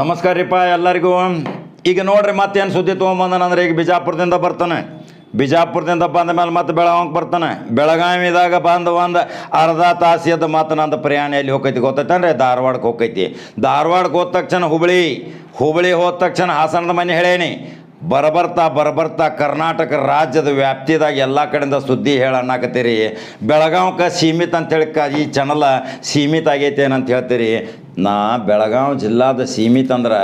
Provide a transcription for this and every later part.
ನಮಸ್ಕಾರ ರೀಪ್ಪ ಎಲ್ಲರಿಗೂ. ಈಗ ನೋಡ್ರಿ ಮತ್ತೇನು ಸುದ್ದಿ ತೊಗೊಂಬಂದನಂದ್ರೆ ಈಗ ಬಿಜಾಪುರದಿಂದ ಬರ್ತಾನೆ. ಬಿಜಾಪುರದಿಂದ ಬಂದ ಮೇಲೆ ಮತ್ತೆ ಬೆಳಗಾವಿಗೆ ಬರ್ತಾನೆ. ಬೆಳಗಾವಿದಾಗ ಬಂದು ಒಂದು ಅರ್ಧ ತಾಸಿಯದ ಮತ್ತು ನಂದು ಪ್ರಯಾಣ ಎಲ್ಲಿ ಹೋಗೈತಿ ಗೊತ್ತೈತಂದ್ರೆ ಧಾರವಾಡಕ್ಕೆ ಹೋಗೈತಿ ಧಾರವಾಡಕ್ಕೆ ಹೋದ ತಕ್ಷಣ ಹುಬ್ಳಿ. ಹುಬ್ಬಳ್ಳಿ ಹೋದ ತಕ್ಷಣ ಹಾಸನದ ಮನೆ ಹೇಳೇನಿ. ಬರಬರ್ತಾ ಬರಬರ್ತಾ ಕರ್ನಾಟಕ ರಾಜ್ಯದ ವ್ಯಾಪ್ತಿದಾಗ ಎಲ್ಲ ಕಡೆಯಿಂದ ಸುದ್ದಿ ಹೇಳನ್ನಾಕತ್ತೀರಿ ಬೆಳಗಾವ್ಕ ಸೀಮಿತ ಅಂತೇಳಿ ಕ ಈ ಚಾನಲ್ ಸೀಮಿತ ಆಗೈತೆ ಏನಂತ ಹೇಳ್ತೀರಿ. ನಾ ಬೆಳಗಾವಿ ಜಿಲ್ಲಾದ ಸೀಮಿತ ಅಂದ್ರೆ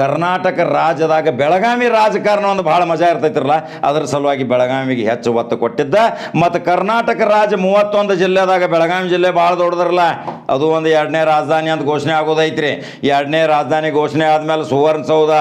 ಕರ್ನಾಟಕ ರಾಜ್ಯದಾಗ ಬೆಳಗಾವಿ ರಾಜಕಾರಣ ಒಂದು ಭಾಳ ಮಜಾ ಇರ್ತೈತಿರಲ್ಲ. ಅದ್ರ ಸಲುವಾಗಿ ಬೆಳಗಾವಿಗೆ ಹೆಚ್ಚು ಒತ್ತು ಕೊಟ್ಟಿದ್ದ. ಮತ್ತು ಕರ್ನಾಟಕ ರಾಜ್ಯ ಮೂವತ್ತೊಂದು ಜಿಲ್ಲೆದಾಗ ಬೆಳಗಾವಿ ಜಿಲ್ಲೆ ಭಾಳ ದೊಡ್ಡದಿರಲ್ಲ. ಅದು ಒಂದು ಎರಡನೇ ರಾಜಧಾನಿ ಅಂತ ಘೋಷಣೆ ಆಗೋದೈತ್ರಿ. ಎರಡನೇ ರಾಜಧಾನಿ ಘೋಷಣೆ ಆದ್ಮೇಲೆ ಸುವರ್ಣಸೌಧ,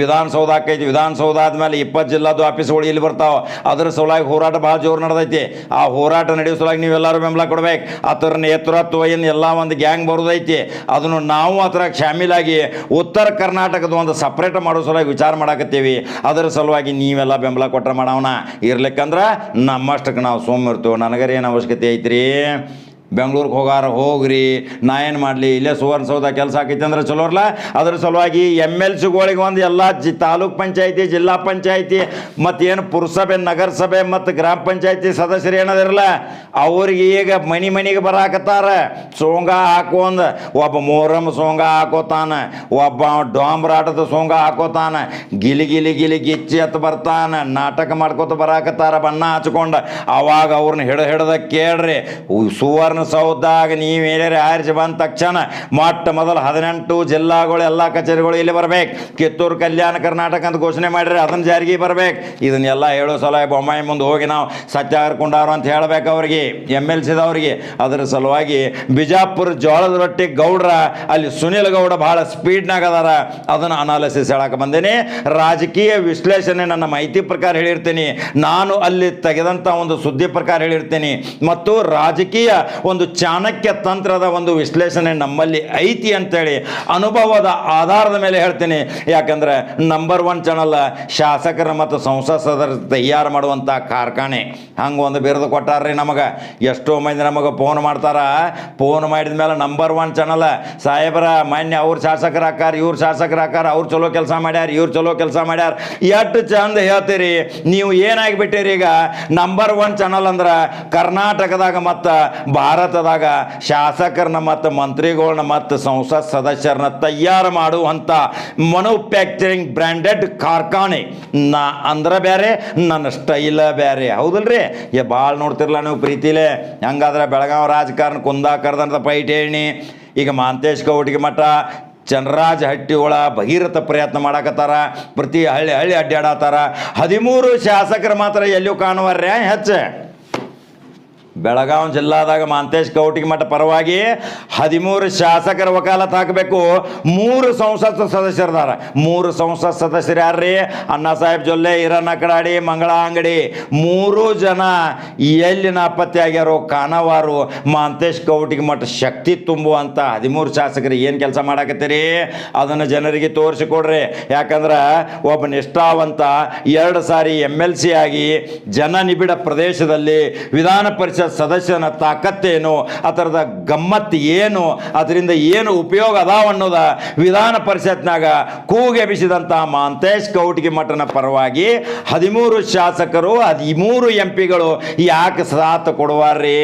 ವಿಧಾನಸೌಧ ಆಕೈತಿ. ವಿಧಾನಸೌಧ ಆದ್ಮೇಲೆ ಇಪ್ಪತ್ತು ಜಿಲ್ಲಾದು ಆಫೀಸ್ಗಳು ಇಲ್ಲಿ ಬರ್ತಾವೆ. ಅದ್ರ ಸಲುವಾಗಿ ಹೋರಾಟ ಭಾಳ ಜೋರು ನಡೆದೈತಿ. ಆ ಹೋರಾಟ ನಡೆಸಲಾಗಿ ಸಲುವಾಗಿ ನೀವೆಲ್ಲರೂ ಬೆಂಬಲ ಕೊಡ್ಬೇಕು. ಅದರ ನೇತೃತ್ವ ಏನು ಎಲ್ಲ ಒಂದು ಗ್ಯಾಂಗ್ ಬರೋದೈತಿ. ಅದನ್ನು ನಾವು ಅದರ ಶಾಮೀಲಾಗಿ ಉತ್ತರ ಕರ್ನಾಟಕದ ಒಂದು ಸಪ್ರೇಟ್ ಮಾಡೋ ಸಲುವಾಗಿ ವಿಚಾರ ಮಾಡಾಕತ್ತೀವಿ. ಅದರ ಸಲುವಾಗಿ ನೀವೆಲ್ಲ ಬೆಂಬಲ ಕೊಟ್ರೆ ಮಾಡೋಣ ಇರ್ಲಿಕ್ಕಂದ್ರೆ ನಮ್ಮಷ್ಟಕ್ಕೆ ನಾವು ಸೋಮ್ ಇರ್ತೀವಿ ನನಗರೇನು ಅವಶ್ಯಕತೆ ಐತ್ರಿ? ಬೆಂಗ್ಳೂರಿಗೆ ಹೋಗಾರ, ಹೋಗ್ರಿ, ನಾ ಏನು ಮಾಡಲಿ, ಇಲ್ಲೇ ಸುವರ್ಣಸೌಧ ಕೆಲಸ ಆಕೈತಿ ಅಂದ್ರೆ ಚಲೋರ್ಲ ಅದ್ರ ಸಲುವಾಗಿ ಎಂ ಎಲ್ ಸಿಗಳಿಗೆ ಒಂದು ಎಲ್ಲ ಜಿ ತಾಲೂಕ್ ಪಂಚಾಯತಿ, ಜಿಲ್ಲಾ ಪಂಚಾಯತಿ ಮತ್ತೇನು ಪುರಸಭೆ, ನಗರಸಭೆ, ಮತ್ತು ಗ್ರಾಮ ಪಂಚಾಯತಿ ಸದಸ್ಯರು ಏನದಿರಲ್ಲ ಅವ್ರಿಗೆ ಈಗ ಮನೆ ಮನೆಗೆ ಬರಾಕತ್ತಾರ. ಸೋಂಗ ಹಾಕೋಂದ ಒಬ್ಬ ಮೊಹರಂ ಸೋಂಗ ಹಾಕೋತಾನ, ಒಬ್ಬ ಡಾಂಬ್ರಾಟದ ಸೋಂಗ ಹಾಕೋತಾನ, ಗಿಲಿ ಗಿಲಿ ಗಿಲಿ ಗಿಚ್ಚಿ ಅತ್ತ ಬರ್ತಾನ, ನಾಟಕ ಮಾಡ್ಕೋತ ಬರಾಕತ್ತಾರ ಬಣ್ಣ ಹಚ್ಕೊಂಡು. ಅವಾಗ ಅವ್ರನ್ನ ಹಿಡ ಹಿಡ್ದ ಕೇಳ್ರಿ, ಉ- ಸುವರ್ಣಸೌಧದಾಗ ನೀವು ಆರಿಸಿ ಬಂದ ತಕ್ಷಣ ಮೊಟ್ಟ ಮೊದಲು ಹದಿನೆಂಟು ಜಿಲ್ಲಾಗಳು, ಎಲ್ಲ ಕಚೇರಿಗಳು ಇಲ್ಲಿ ಬರ್ಬೇಕು. ಕಿತ್ತೂರು, ಕಲ್ಯಾಣ, ಕರ್ನಾಟಕ ಅಂತ ಘೋಷಣೆ ಮಾಡಿರಿ ಅದನ್ನ ಜಾರಿಗೆ ಬರ್ಬೇಕು. ಇದನ್ನೆಲ್ಲ ಹೇಳೋ ಸಲ ಬೊಮ್ಮಾಯಿ ಮುಂದೆ ಹೋಗಿ ನಾವು ಸತ್ಯಾಗ್ರಹ ಕೊಂಡಾರು ಅಂತ ಹೇಳ್ಬೇಕು ಅವ್ರಿಗೆ ಎಂ ಎಲ್ ಸಿದವ್ರಿಗೆ ಅದರ ಸಲುವಾಗಿ ಬಿಜಾಪುರ ಜೋಳದ ರೊಟ್ಟಿ ಗೌಡ್ರ, ಅಲ್ಲಿ ಸುನಿಲ್ ಗೌಡ ಭಾಳ ಸ್ಪೀಡ್ನಾಗ ಅದಾರ. ಅದನ್ನು ಅನಾಲಿಸಿಸ್ ಹೇಳಕ್ಕೆ ಬಂದೇನೆ. ರಾಜಕೀಯ ವಿಶ್ಲೇಷಣೆ ನನ್ನ ಮಾಹಿತಿ ಪ್ರಕಾರ ಹೇಳಿರ್ತೀನಿ. ನಾನು ಅಲ್ಲಿ ತೆಗೆದಂಥ ಒಂದು ಸುದ್ದಿ ಪ್ರಕಾರ ಹೇಳಿರ್ತೀನಿ. ಮತ್ತು ರಾಜಕೀಯ ಒಂದು ಚಾಣಕ್ಯ ತಂತ್ರದ ಒಂದು ವಿಶ್ಲೇಷಣೆ ನಮ್ಮಲ್ಲಿ ಐತಿ ಅಂತೇಳಿ ಅನುಭವದ ಆಧಾರದ ಮೇಲೆ ಹೇಳ್ತೀನಿ. ಯಾಕಂದರೆ ನಂಬರ್ ಒನ್ ಚಾನಲ್ ಶಾಸಕರ ಮತ್ತು ಸಂಸತ್ ಸದಸ್ಯರು ತಯಾರು ಮಾಡುವಂಥ ಕಾರ್ಖಾನೆ. ಹಂಗೆ ಒಂದು ಬಿರುದು ಕೊಟ್ಟಾರ್ರಿ ನಮಗೆ. ಎಷ್ಟೋ ಮಂದಿ ನಮಗೆ ಫೋನ್ ಮಾಡ್ತಾರ. ಫೋನ್ ಮಾಡಿದ ಮೇಲೆ ನಂಬರ್ ಒನ್ ಚಾನಲ್ ಸಾಹೇಬರ, ಮಾನ್ಯ ಅವ್ರ ಶಾಸಕರ ಹಾಕಾರ ಇವ್ರ ಶಾಸಕರ ಹಾಕಾರ ಅವ್ರು ಚಲೋ ಕೆಲಸ ಮಾಡ್ಯಾರ, ಇವ್ರು ಚಲೋ ಕೆಲಸ ಮಾಡ್ಯಾರ. ಎಷ್ಟು ಚಂದ ಹೇಳ್ತೀರಿ. ನೀವು ಏನಾಗಿಬಿಟ್ಟಿರಿ ಈಗ? ನಂಬರ್ ಒನ್ ಚಾನಲ್ ಅಂದ್ರೆ ಕರ್ನಾಟಕದಾಗ ಮತ್ತು ಭಾರತದಾಗ ಶಾಸಕರನ್ನ ಮತ್ತು ಮಂತ್ರಿಗಳನ್ನ ಮತ್ತು ಸಂಸತ್ ಸದಸ್ಯರನ್ನ ತಯಾರು ಮಾಡುವಂಥ ಮನುಫ್ಯಾಕ್ಚರಿಂಗ್ ಬ್ರ್ಯಾಂಡೆಡ್ ಕಾರ್ಖಾನೆ. ನಾ ಅಂದ್ರೆ ಬೇರೆ ನನ್ನ ಸ್ಟೈಲ ಬೇರೆ ಹೌದಲ್ರಿ? ಏ ಭಾಳ ನೋಡ್ತಿರಲ್ಲ ನೀವು ಪ್ರೀತಿಲೇ. ಹಂಗಾದ್ರೆ ಬೆಳಗಾವಿ ರಾಜಕಾರಣ ಕುಂದಾಕರ್ದಂತ ಪೈಟ್ ಈಗ ಮಾಂತೇಶ್ ಗೌಡಿಗೆ ಮಠ ಚನ್ರಾಜ್ ಹಟ್ಟಿ ಒಳ ಭಗೀರಥ ಪ್ರಯತ್ನ ಮಾಡಾಕತ್ತಾರ. ಪ್ರತಿ ಹಳ್ಳಿ ಹಳ್ಳಿ ಅಡ್ಡಾಡತ್ತಾರ ಹದಿಮೂರು ಶಾಸಕರು ಮಾತ್ರ ಎಲ್ಲಿಯೂ ರ್ಯಾ ಹೆಚ್ಚು. ಬೆಳಗಾವಿ ಜಿಲ್ಲಾದಾಗ ಮಾಂತೇಶ್ ಕೌಟಿಗೆ ಮಠ ಪರವಾಗಿ ಹದಿಮೂರು ಶಾಸಕರ ವಕಾಲತ್ ಹಾಕಬೇಕು ಮೂರು ಸಂಸತ್ ಸದಸ್ಯರದಾರ. ಮೂರು ಸಂಸತ್ ಸದಸ್ಯರು ಯಾರ್ರಿ? ಅಣ್ಣಾ ಸಾಹೇಬ್ ಜೊಲ್ಲೆ, ಈರಣ್ಣ ಕಡಾಡಿ, ಮಂಗಳ ಅಂಗಡಿ. ಮೂರು ಜನ ಎಲ್ಲಿ ನಾಪತ್ತೆ ಆಗ್ಯಾರೋ ಕಾಣವಾರು ಮಾಂತೇಶ್ ಕೌಟಿಗೆ ಮಠ ಶಕ್ತಿ ತುಂಬುವಂಥ ಹದಿಮೂರು ಶಾಸಕರು ಏನು ಕೆಲಸ ಮಾಡಾಕತ್ತೀರಿ? ಅದನ್ನು ಜನರಿಗೆ ತೋರಿಸಿಕೊಡ್ರಿ. ಯಾಕಂದ್ರೆ ಒಬ್ಬ ನಿಷ್ಠಾವಂತ, ಎರಡು ಸಾರಿ ಎಂ ಆಗಿ ಜನ ನಿಬಿಡ ಪ್ರದೇಶದಲ್ಲಿ ವಿಧಾನ ಪರಿಷತ್ ಸದಸ್ಯನ ತಾಕತ್ತೇನು ಅದರದ ಗಮ್ಮತ್ತು ಏನು? ಅದರಿಂದ ಏನು ಉಪಯೋಗ ಅದಾವ ಅನ್ನೋದ ವಿಧಾನ ಪರಿಷತ್ನಾಗ ಕೂಗೆಬಿಸಿದಂಥ ಮಾಂತೇಶ್ ಕೌಟಿಗೆ ಮಠನ ಪರವಾಗಿ ಹದಿಮೂರು ಶಾಸಕರು, ಹದಿಮೂರು ಎಂ ಪಿಗಳು ಯಾಕೆ ಸಾಥ್ ಕೊಡುವಾರ್ರಿ?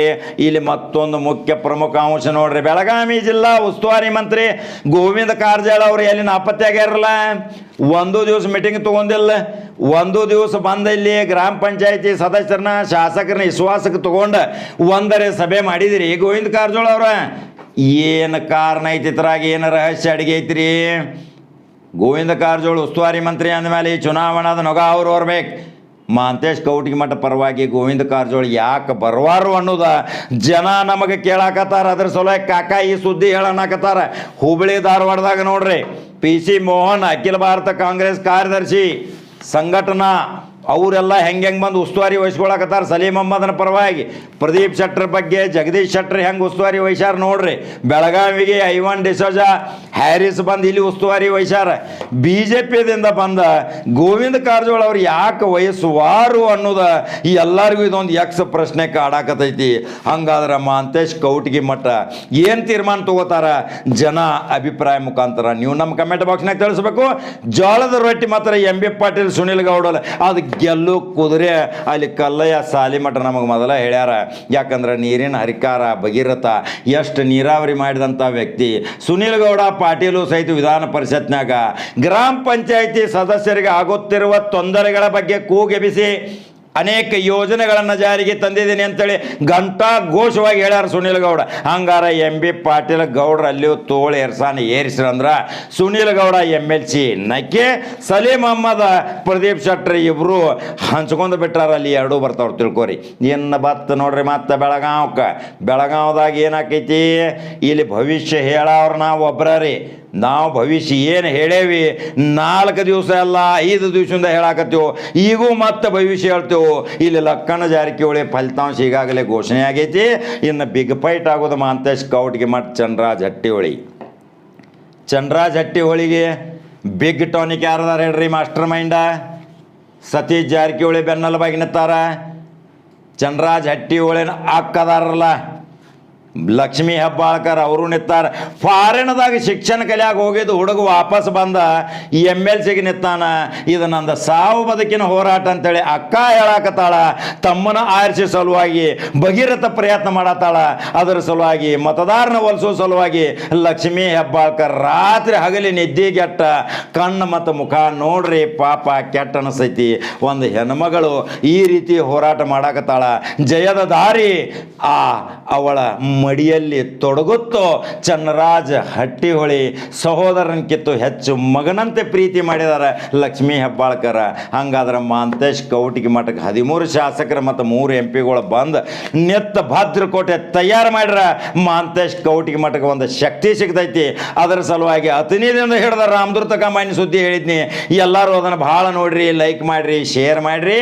ಇಲ್ಲಿ ಮತ್ತೊಂದು ಮುಖ್ಯ ಪ್ರಮುಖ ಅಂಶ ನೋಡ್ರಿ. ಬೆಳಗಾವಿ ಜಿಲ್ಲಾ ಉಸ್ತುವಾರಿ ಮಂತ್ರಿ ಗೋವಿಂದ ಕಾರಜಾಳ ಅವರು, ಎಲ್ಲಿ ನಾಪತ್ತೆ ಆಗ್ಯಾರಲ್ಲ ಒಂದು ದಿವಸ ಮೀಟಿಂಗ್ ತೊಗೊಂಡಿಲ್ಲ. ಒಂದು ದಿವಸ ಬಂದ ಇಲ್ಲಿ ಗ್ರಾಮ ಪಂಚಾಯತಿ ಸದಸ್ಯರನ್ನ, ಶಾಸಕರನ್ನ, ವಿಶ್ವಾಸಕ್ಕೆ ತಗೊಂಡು ಒಂದರೆ ಸಭೆ ಮಾಡಿದಿರಿ. ಗೋವಿಂದ ಕಾರಜೋಳ ಅವ್ರ, ಏನು ಕಾರಣ ಐತಿ ಇದ್ರಾಗ? ಏನು ರಹಸ್ಯ ಅಡಿಗೆ ಐತ್ರಿ? ಗೋವಿಂದ ಕಾರಜೋಳ ಉಸ್ತುವಾರಿ ಮಂತ್ರಿ ಅಂದಮೇಲೆ ಚುನಾವಣಾದ ನೊಗ ಅವ್ರು ಬರ್ಬೇಕು ಮಾಂತೇಶ್ ಕೌಟಿಗೆ ಮಠ ಪರವಾಗಿ ಗೋವಿಂದ ಕಾರಜೋಳ ಯಾಕೆ ಬರವಾರು ಅನ್ನೋದ ಜನ ನಮಗೆ ಕೇಳಾಕತ್ತಾರ. ಅದ್ರ ಸಲುವಾಗಿ ಕಾಕ ಈ ಸುದ್ದಿ ಹೇಳನ್ನಾಕತ್ತಾರ ಹುಬ್ಬಳ್ಳಿ ಧಾರವಾಡದಾಗ ನೋಡ್ರಿ పిసి మోహన్ అఖిల భారత కాంగ్రెస్ కార్యదర్శి సంఘటన ಅವರೆಲ್ಲ ಹೆಂಗೆ ಹೆಂಗೆ ಬಂದು ಉಸ್ತುವಾರಿ ವಹಿಸ್ಕೊಳಕತ್ತಾರ? ಸಲೀಂ ಅಹಮ್ಮದನ ಪರವಾಗಿ. ಪ್ರದೀಪ್ ಶೆಟ್ಟರ್ ಬಗ್ಗೆ, ಜಗದೀಶ್ ಶೆಟ್ಟರ್ ಹೆಂಗೆ ಉಸ್ತುವಾರಿ ವಹಿಸ್ಯಾರ ನೋಡ್ರಿ. ಬೆಳಗಾವಿಗೆ ಐವನ್ ಡಿಸೋಜಾ, ಹ್ಯಾರಿಸ್ ಬಂದು ಇಲ್ಲಿ ಉಸ್ತುವಾರಿ ವಹಿಸ್ಯಾರ. ಬಿ ಜೆ ಪಿದಿಂದ ಬಂದ ಗೋವಿಂದ ಕಾರಜೋಳ ಅವ್ರು ಯಾಕೆ ವಯಸ್ಸುವಾರು ಅನ್ನೋದ ಈ ಎಲ್ಲರಿಗೂ ಇದೊಂದು ಎಕ್ಸ್ ಪ್ರಶ್ನೆ ಕಾಡಾಕತೈತಿ. ಹಂಗಾದ್ರೆ ಮಾಂತೇಶ್ ಕೌಟ್ಗಿ ಮಠ ಏನು ತೀರ್ಮಾನ ತಗೋತಾರ? ಜನ ಅಭಿಪ್ರಾಯ ಮುಖಾಂತರ ನೀವು ನಮ್ಮ ಕಮೆಂಟ್ ಬಾಕ್ಸ್ನಾಗ ತಿಳಿಸ್ಬೇಕು. ಜೋಳದ ರೊಟ್ಟಿ ಮಾತ್ರ ಎಂ ಬಿ ಪಾಟೀಲ್, ಸುನಿಲ್ ಗೌಡಲ್ಲ ಅದು ಗೆಲ್ಲು ಕುದುರೆ ಅಲ್ಲಿ ಕಲ್ಲಯ್ಯ ಸಾಲಿಮಠ ನಮಗೆ ಮೊದಲ ಹೇಳ್ಯಾರ. ಯಾಕಂದ್ರೆ ನೀರಿನ ಹರಿಕಾರ, ಭಗೀರಥ, ಎಷ್ಟು ನೀರಾವರಿ ಮಾಡಿದಂಥ ವ್ಯಕ್ತಿ. ಸುನೀಲ್ ಗೌಡ ಪಾಟೀಲು ಸಹಿತ ವಿಧಾನ ಪರಿಷತ್ನಾಗ ಗ್ರಾಮ ಪಂಚಾಯಿತಿ ಸದಸ್ಯರಿಗೆ ಆಗುತ್ತಿರುವ ತೊಂದರೆಗಳ ಬಗ್ಗೆ ಕೂಗೆಬಿಸಿ ಅನೇಕ ಯೋಜನೆಗಳನ್ನು ಜಾರಿಗೆ ತಂದಿದ್ದೀನಿ ಅಂತೇಳಿ ಘಂಟಾ ಘೋಷವಾಗಿ ಹೇಳ್ಯಾರ ಸುನೀಲ್ ಗೌಡ. ಹಂಗಾರ ಎಂ ಬಿ ಪಾಟೀಲ್ ಗೌಡ್ರ ಅಲ್ಲಿಯೂ ತೋಳು ಎರ್ಸಾನ ಏರಿಸ್ರಂದ್ರ Sunil Gowda M L C ನಕ್ಕೆ Salim Ahmed Pradeep Shettar ಇಬ್ಬರು ಹಂಚ್ಕೊಂಡು ಬಿಟ್ಟಾರ ಅಲ್ಲಿ ಎರಡೂ ಬರ್ತಾವ್ರು ತಿಳ್ಕೊರಿ. ಇನ್ನು ಬತ್ತ ನೋಡ್ರಿ ಮತ್ತೆ ಬೆಳಗಾವ್ಕ. ಬೆಳಗಾವ್ದಾಗ ಏನಾಕೈತಿ? ಇಲ್ಲಿ ಭವಿಷ್ಯ ಹೇಳೋರು ನಾವು ಒಬ್ಬರ ರೀ ನಾವು ಭವಿಷ್ಯ ಏನು ಹೇಳೇವಿ? ನಾಲ್ಕು ದಿವಸ ಅಲ್ಲ, ಐದು ದಿವಸದಿಂದ ಹೇಳಾಕತ್ತೇವು? ಈಗೂ ಮತ್ತೆ ಭವಿಷ್ಯ ಹೇಳ್ತೇವೆ? ಇಲ್ಲಿ ಲಕ್ಕಣ ಜಾರಕಿಹೊಳಿ ಫಲಿತಾಂಶ ಈಗಾಗಲೇ ಘೋಷಣೆ ಆಗೈತಿ. ಇನ್ನು ಬಿಗ್ ಫೈಟ್ ಆಗೋದು ಮಾಂತೇಶ್ ಕೌಟ್ಗೆ ಮತ್ತು ಚಂದ್ರರಾಜ್ ಹಟ್ಟಿಹೊಳಿ. ಚಂದ್ರರಾಜ್ ಹಟ್ಟಿಹೊಳಿಗೆ ಬಿಗ್ ಟಾನಿಕ್ ಯಾರದಾರ ಹೇಳ್ರಿ ಮಾಸ್ಟರ್ ಮೈಂಡ ಸತೀಶ್ ಜಾರಕಿಹೊಳಿ ಬೆನ್ನಲವಾಗಿ ನಿಂತಾರ. ಚಂದ್ರರಾಜ್ ಹಟ್ಟಿಹೊಳಿನ ಅಕ್ಕದಾರಲ್ಲ ಲಕ್ಷ್ಮೀ ಹೆಬ್ಬಾಳ್ಕರ್ ಅವರು ನಿಂತಾರ. ಫಾರಿನ್ದಾಗ ಶಿಕ್ಷಣ ಕಲಿಯಾಗ ಹೋಗಿದ್ದು ಹುಡುಗ ವಾಪಸ್ ಬಂದ ಈ ಎಂ ಎಲ್ ಸಿಗೆ ನಿಂತಾನ. ಇದು ನಂದು ಸಾವು ಬದುಕಿನ ಹೋರಾಟ ಅಂತೇಳಿ ಅಕ್ಕ ಹೇಳಾಕತ್ತಾಳ. ತಮ್ಮನ ಆರಿಸಿ ಸಲುವಾಗಿ ಭಗೀರಥ ಪ್ರಯತ್ನ ಮಾಡತ್ತಾಳ. ಅದರ ಸಲುವಾಗಿ ಮತದಾರನ ಒಲಿಸೋ ಸಲುವಾಗಿ ಲಕ್ಷ್ಮೀ ಹೆಬ್ಬಾಳ್ಕರ್ ರಾತ್ರಿ ಹಗಲಿ ನಿದ್ದೆಗೆಟ್ಟ ಕಣ್ಣು ಮತ್ತು ಮುಖ ನೋಡ್ರಿ ಪಾಪ ಕೆಟ್ಟ ಅನಿಸೈತಿ ಒಂದು ಹೆಣ್ಮಗಳು ಈ ರೀತಿ ಹೋರಾಟ ಮಾಡಾಕತ್ತಾಳ. ಜಯದ ದಾರಿ ಆ ಅವಳ ಮಡಿಯಲ್ಲಿ ತೊಡಗುತ್ತೋ ಚನ್ನರಾಜ ಹಟ್ಟಿಹೊಳಿ ಸಹೋದರನ ಕಿತ್ತು ಹೆಚ್ಚು ಮಗನಂತೆ ಪ್ರೀತಿ ಮಾಡಿದಾರ ಲಕ್ಷ್ಮೀ ಹೆಬ್ಬಾಳ್ಕರ. ಹಂಗಾದ್ರೆ ಮಾಂತೇಶ್ ಕೌಟಿಗೆ ಮಠಕ್ಕೆ ಹದಿಮೂರು ಶಾಸಕರು ಮತ್ತು ಮೂರು ಎಂ ಪಿಗಳು ಬಂದು ನೆತ್ತ ಭದ್ರಕೋಟೆ ತಯಾರು ಮಾಡ್ರ. ಮಾಂತೇಶ್ ಕೌಟಿಗೆ ಮಠಕ್ಕೆ ಒಂದು ಶಕ್ತಿ ಸಿಗ್ತೈತಿ. ಅದರ ಸಲುವಾಗಿ ಅತಿನಿಧಿಯಿಂದ ಹಿಡಿದ ರಾಮದುರ್ತ ಕಾಮಾಯಿನ ಸುದ್ದಿ ಹೇಳಿದ್ನಿ. ಎಲ್ಲರೂ ಅದನ್ನು ಭಾಳ ನೋಡ್ರಿ ಲೈಕ್ ಮಾಡ್ರಿ ಶೇರ್ ಮಾಡ್ರಿ.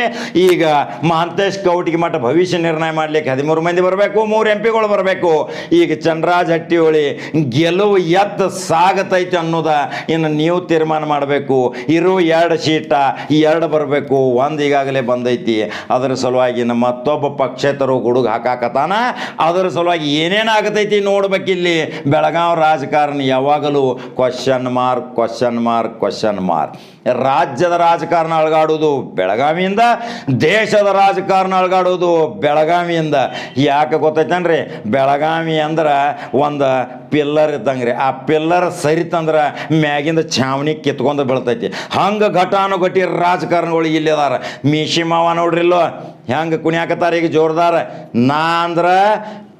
ಈಗ ಮಾಂತೇಶ್ ಕೌಟಿಗೆ ಮಠ ಭವಿಷ್ಯ ನಿರ್ಣಯ ಮಾಡ್ಲಿಕ್ಕೆ ಹದಿಮೂರು ಮಂದಿ ಬರಬೇಕು, ಮೂರು ಎಂ ಪಿಗಳು ಬರಬೇಕು. ಈಗ ಚಂದ್ರರಾಜ್ ಹಟ್ಟಿಹೊಳಿ ಗೆಲುವು ಎತ್ತ ಸಾಗತೈತೆ ಅನ್ನೋದ ಇನ್ನು ನೀವು ತೀರ್ಮಾನ ಮಾಡಬೇಕು. ಇರುವ ಎರಡು ಶೀಟ ಎರಡು ಬರಬೇಕು. ಒಂದು ಈಗಾಗಲೇ ಬಂದೈತಿ. ಅದರ ಸಲುವಾಗಿ ನಮ್ಮ ಮತ್ತೊಬ್ಬ ಪಕ್ಷೇತರು ಗುಡುಗ ಹಾಕಾಕತಾನ ಅದರ ಸಲುವಾಗಿ ಏನೇನಾಗತೈತಿ ನೋಡ್ಬೇಕಿಲ್ಲಿ. ಬೆಳಗಾವಿ ರಾಜಕಾರಣ ಯಾವಾಗಲೂ question mark question mark question mark ರಾಜ್ಯದ ರಾಜಕಾರಣ ಅಳಗಾಡೋದು ಬೆಳಗಾವಿಯಿಂದ, ದೇಶದ ರಾಜಕಾರಣ ಅಳಗಾಡೋದು ಬೆಳಗಾವಿಯಿಂದ. ಯಾಕೆ ಗೊತ್ತೈತನ್ರಿ? ಬೆಳಗಾವಿ ಅಂದ್ರೆ ಒಂದು ಪಿಲ್ಲರ್ ಇದ್ದಂಗೆ ರೀ ಆ ಪಿಲ್ಲರ್ ಸರಿತಂದ್ರೆ ಮ್ಯಾಗಿಂದ ಛಾವಣಿ ಕಿತ್ಕೊಂಡು ಬೀಳ್ತೈತಿ. ಹಂಗೆ ಘಟಾನುಘಟಿ ರಾಜಕಾರಣಗಳು ಇಲ್ಲಿ ಅದಾರ. ಮೀಶಿ ಮಾವ ನೋಡ್ರಿಲ್ಲೋ? ಹೆಂಗೆ ಕುಣಿಯಾಕತ್ತಾರ ಈಗ ಜೋರ್ದಾರ? ನಾ ಅಂದ್ರೆ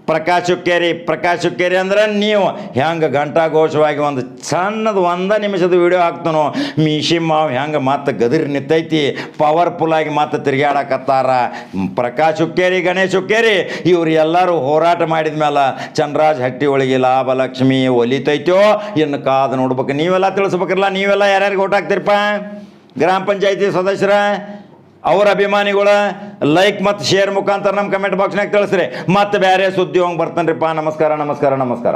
ಪ್ರಕಾಶ್ ಹುಕ್ಕೇರಿ ಪ್ರಕಾಶ್ ಹುಕ್ಕೇರಿ ಅಂದ್ರೆ ನೀವು. ಹೆಂಗೆ ಘಂಟಾಘೋಷವಾಗಿ ಒಂದು ಸಣ್ಣದು ಒಂದು ನಿಮಿಷದ ವಿಡಿಯೋ ಹಾಕ್ತಾನೋ. ಮೀಶಿ ಮಾವ್ ಹೆಂಗೆ ಮತ್ತೆ ಗದಿರ್ ನಿಂತೈತಿ. ಪವರ್ಫುಲ್ ಆಗಿ ಮತ್ತೆ ತಿರುಗಾಡಕತ್ತಾರ ಪ್ರಕಾಶ್ ಹುಕ್ಕೇರಿ, ಗಣೇಶ್ ಹುಕ್ಕೇರಿ, ಇವ್ರು ಎಲ್ಲರೂ ಹೋರಾಟ ಮಾಡಿದ ಮೇಲೆ ಚಂದ್ರಾಜ್ ಹಟ್ಟಿ ಒಳಗೆ ಲಾಭಲಕ್ಷ್ಮಿ ಒಲಿತೈತೋ, ಇನ್ನು ಕಾದು ನೋಡ್ಬೇಕು. ನೀವೆಲ್ಲ ತಿಳಿಸ್ಬೇಕಲ್ಲ, ನೀವೆಲ್ಲ ಯಾರ್ಯಾರಿಗೆ ಓಟ್ ಹಾಕ್ತೀರಪ್ಪ? ಗ್ರಾಮ ಪಂಚಾಯತಿ ಸದಸ್ಯರ? ಅವ್ರ ಅಭಿಮಾನಿಗಳ ಲೈಕ್ ಮತ್ತು ಶೇರ್ ಮುಖಾಂತರ ನಮ್ಮ ಕಮೆಂಟ್ ಬಾಕ್ಸ್ನಾಗ ತಿಳಿಸ್ರಿ. ಮತ್ತೆ ಬೇರೆ ಸುದ್ದಿ ಹೋಗಿ ಬರ್ತಾನ್ರಿಪ್ಪ. ನಮಸ್ಕಾರ ನಮಸ್ಕಾರ ನಮಸ್ಕಾರ.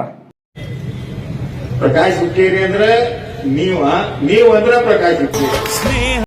ಪ್ರಕಾಶ್ ಹುಕ್ಕೇರಿ ಅಂದ್ರೆ ನೀವ ನೀವು ಅಂದ್ರೆ ಪ್ರಕಾಶ್ ಹುಕ್ಕೇರಿ.